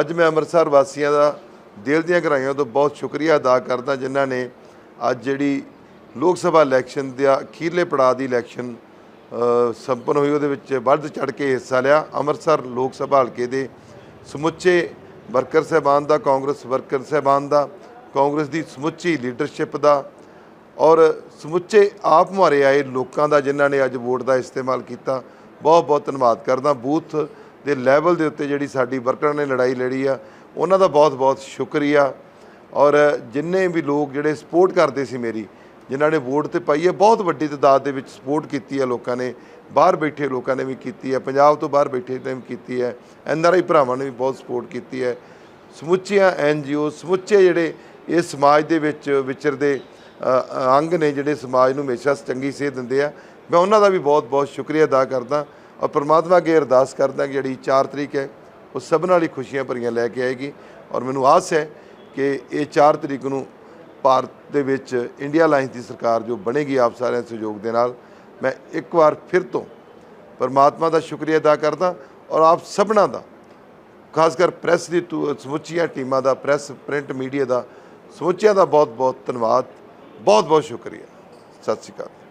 ਅੱਜ ਮੈਂ ਅੰਮ੍ਰਿਤਸਰ ਵਾਸੀਆਂ ਦਾ ਦਿਲ ਦੀਆਂ ਗਹਿਰਾਈਆਂ ਤੋਂ ਬਹੁਤ ਸ਼ੁਕਰੀਆ ਅਦਾ ਕਰਦਾ ਜਿਨ੍ਹਾਂ ਨੇ ਅੱਜ ਜਿਹੜੀ ਲੋਕ ਸਭਾ ਇਲੈਕਸ਼ਨ ਦਾ ਅਖੀਰਲੇ ਪੜਾਅ ਦੀ ਇਲੈਕਸ਼ਨ ਅ, ਸੰਪੰਨ ਹੋਈ ਉਹਦੇ ਵਿੱਚ ਵੱਧ ਚੜ ਕੇ ਹਿੱਸਾ ਲਿਆ। ਅੰਮ੍ਰਿਤਸਰ ਲੋਕ ਸਭਾ ਹਲਕੇ ਦੇ ਸਮੁੱਚੇ ਵਰਕਰ ਸਹਿਬਾਨ ਦਾ ਕਾਂਗਰਸ ਵਰਕਰ ਸਹਿਬਾਨ ਦਾ ਕਾਂਗਰਸ ਦੀ ਸਮੁੱਚੀ ਲੀਡਰਸ਼ਿਪ ਦਾ ਔਰ ਸਮੁੱਚੇ ਆਪ ਮੁਹਾਰੇ ਆਏ ਲੋਕਾਂ ਦਾ ਜਿਨ੍ਹਾਂ ਨੇ ਅੱਜ ਵੋਟ ਦਾ ਇਸਤੇਮਾਲ ਕੀਤਾ। ਬਹੁਤ ਬਹੁਤ ਧੰਨਵਾਦ ਕਰਦਾ। ਬੂਥ ਦੇ ਲੈਵਲ ਦੇ ਉੱਤੇ ਜਿਹੜੀ ਸਾਡੀ ਵਰਕਰਾਂ ਨੇ ਲੜਾਈ ਲੜੀ ਆ, ਉਹਨਾਂ ਦਾ ਬਹੁਤ ਬਹੁਤ ਸ਼ੁਕਰੀਆ। ਔਰ ਜਿੰਨੇ ਵੀ ਲੋਕ ਜਿਹੜੇ ਸਪੋਰਟ ਕਰਦੇ ਸੀ ਮੇਰੀ, ਜਿਨ੍ਹਾਂ ਨੇ ਵੋਟ ਤੇ ਪਾਈ ਹੈ ਬਹੁਤ ਵੱਡੀ ਤਾਦਾਦ ਦੇ ਵਿੱਚ ਸਪੋਰਟ ਕੀਤੀ ਹੈ ਲੋਕਾਂ ਨੇ, ਬਾਹਰ ਬੈਠੇ ਲੋਕਾਂ ਨੇ ਵੀ ਕੀਤੀ ਹੈ ਪੰਜਾਬ ਤੋਂ ਬਾਹਰ ਬੈਠੇ ਨੇ ਵੀ ਕੀਤੀ ਹੈ ਐਨ ਆਰ ਆਈ ਭਰਾਵਾਂ ਨੇ ਵੀ ਬਹੁਤ ਸਪੋਰਟ ਕੀਤੀ ਹੈ ਸਮੁੱਚੀਆਂ ਐਨ ਜੀ ਓ, ਸਮੁੱਚੇ ਜਿਹੜੇ ਇਸ ਸਮਾਜ ਦੇ ਵਿੱਚ ਵਿਚਰਦੇ ਅੰਗ ਨੇ ਜਿਹੜੇ ਸਮਾਜ ਨੂੰ ਹਮੇਸ਼ਾ ਚੰਗੀ ਸੇਧ ਦਿੰਦੇ ਆ, ਮੈਂ ਉਹਨਾਂ ਦਾ ਵੀ ਬਹੁਤ ਬਹੁਤ ਸ਼ੁਕਰੀਆ ਅਦਾ ਕਰਦਾ। ਔਰ ਪ੍ਰਮਾਤਮਾ ਅੱਗੇ ਅਰਦਾਸ ਕਰਦਾ ਕਿ ਜਿਹੜੀ 4 ਤਰੀਕ ਹੈ, ਉਹ ਸਭਨਾਂ ਲਈ ਖੁਸ਼ੀਆਂ ਭਰੀਆਂ ਲੈ ਕੇ ਆਏਗੀ। ਔਰ ਮੈਨੂੰ ਆਸ ਹੈ ਕਿ ਇਹ 4 ਤਰੀਕ ਨੂੰ ਭਾਰਤ ਦੇ ਵਿੱਚ ਇੰਡੀਆ ਲਾਈਨਸ ਦੀ ਸਰਕਾਰ ਜੋ ਬਣੇਗੀ ਆਪ ਸਾਰਿਆਂ ਦੇ ਸਹਿਯੋਗ ਦੇ ਨਾਲ, ਮੈਂ ਇੱਕ ਵਾਰ ਫਿਰ ਤੋਂ ਪਰਮਾਤਮਾ ਦਾ ਸ਼ੁਕਰੀਆ ਅਦਾ ਕਰਦਾ ਔਰ ਆਪ ਸਭਨਾਂ ਦਾ ਖਾਸ ਕਰ ਪ੍ਰੈਸ ਦੀ ਟੂ- ਸਮੁੱਚੀਆਂ ਟੀਮਾਂ ਦਾ, ਪ੍ਰੈਸ, ਪ੍ਰਿੰਟ ਮੀਡੀਆ ਦਾ, ਸਮੁੱਚਿਆਂ ਦਾ ਬਹੁਤ ਬਹੁਤ ਧੰਨਵਾਦ। ਬਹੁਤ ਬਹੁਤ ਸ਼ੁਕਰੀਆ। ਸਤਿ ਸ਼੍ਰੀ ਅਕਾਲ।